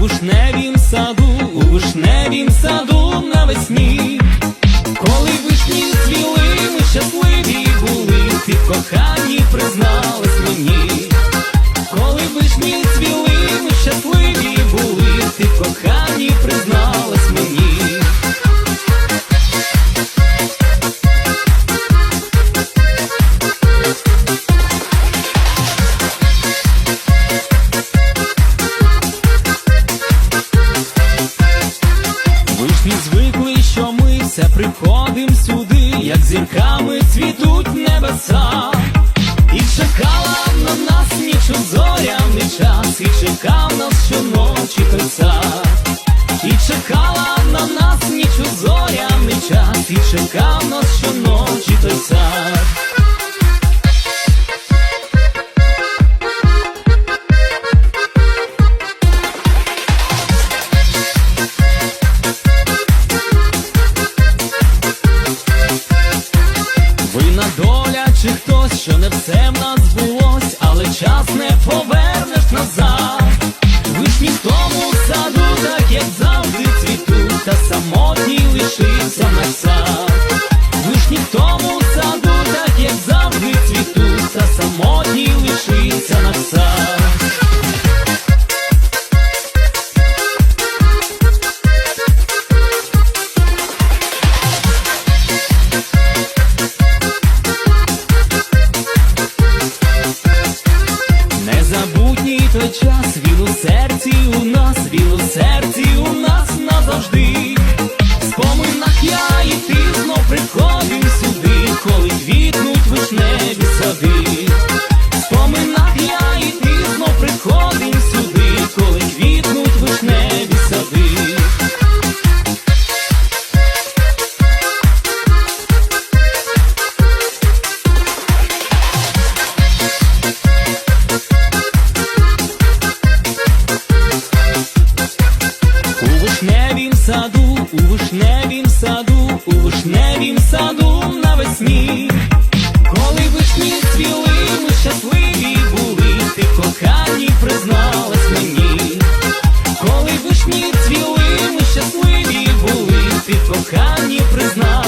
вишневім саду, у вишневім саду навесні. Коли вишні цвіли, ми щасливі були, ти кохані коханні приходим сюди, як зірками цвітуть небеса. І чекала на нас ніч у зоряний час, і чекав нас щоночі краса. І чекала на нас ніч у зоряний час, і чекав нас щоночі що не все в нас збулось, але час не повернеш назад. Вишні в тому саду, так як завжди цвітуть, та самотній лишився на сад. Вишні в тому саду, так як завжди цвітуть, та самотній лишився на сад. Той час, він у серці у нас, він у серці у нас назавжди. Споминах я і ти знов приходив сюди, коли квітнуть вишневі сади. у вишневім саду, у вишневім саду навесні, коли вишні цвіли, ми щасливі були, ти в коханні призналась мені, коли вишні цвіли, ми щасливі були, ти в коханні призналась.